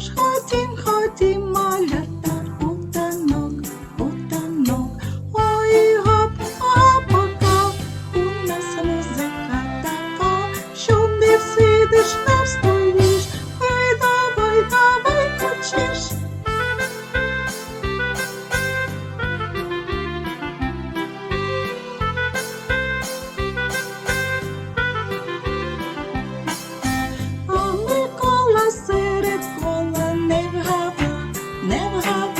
ж хотім, ходім, малята у танок, ой гоп, опока, у нас музика така, що не всидиш, не встоїш, ой, давай, давай, хочеш. how